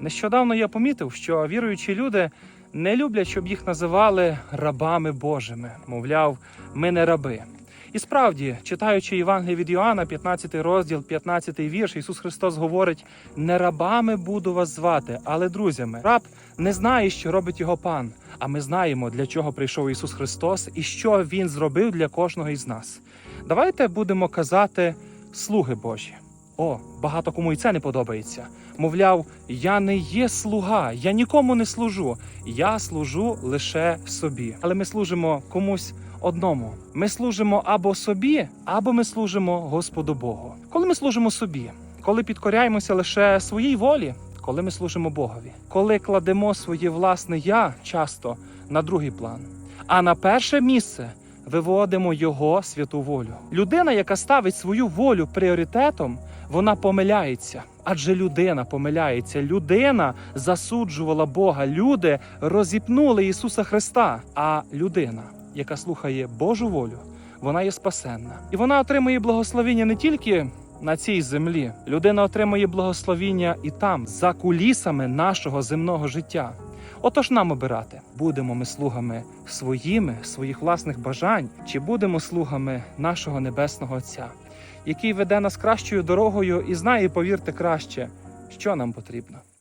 Нещодавно я помітив, що віруючі люди не люблять, щоб їх називали рабами Божими. Мовляв, ми не раби. І справді, читаючи Євангеліє від Йоанна, 15 розділ, 15 вірш, Ісус Христос говорить: не рабами буду вас звати, але друзями. Раб не знає, що робить його пан. А ми знаємо, для чого прийшов Ісус Христос і що Він зробив для кожного із нас. Давайте будемо казати слуги Божі. О, багато кому і це не подобається. Мовляв, я не є слуга, я нікому не служу. Я служу лише собі. Але ми служимо комусь одному. Ми служимо або собі, або ми служимо Господу Богу. Коли ми служимо собі, коли підкоряємося лише своїй волі, коли ми служимо Богові, коли кладемо своє власне я часто на другий план, а на перше місце виводимо його святу волю. Людина, яка ставить свою волю пріоритетом, вона помиляється. Адже людина помиляється. Людина засуджувала Бога. Люди розіпнули Ісуса Христа. А людина, яка слухає Божу волю, вона є спасенна. І вона отримує благословення не тільки на цій землі. Людина отримує благословіння і там, за кулісами нашого земного життя. Отож нам обирати, будемо ми слугами своїми, своїх власних бажань, чи будемо слугами нашого небесного Отця, який веде нас кращою дорогою і знає, повірте краще, що нам потрібно.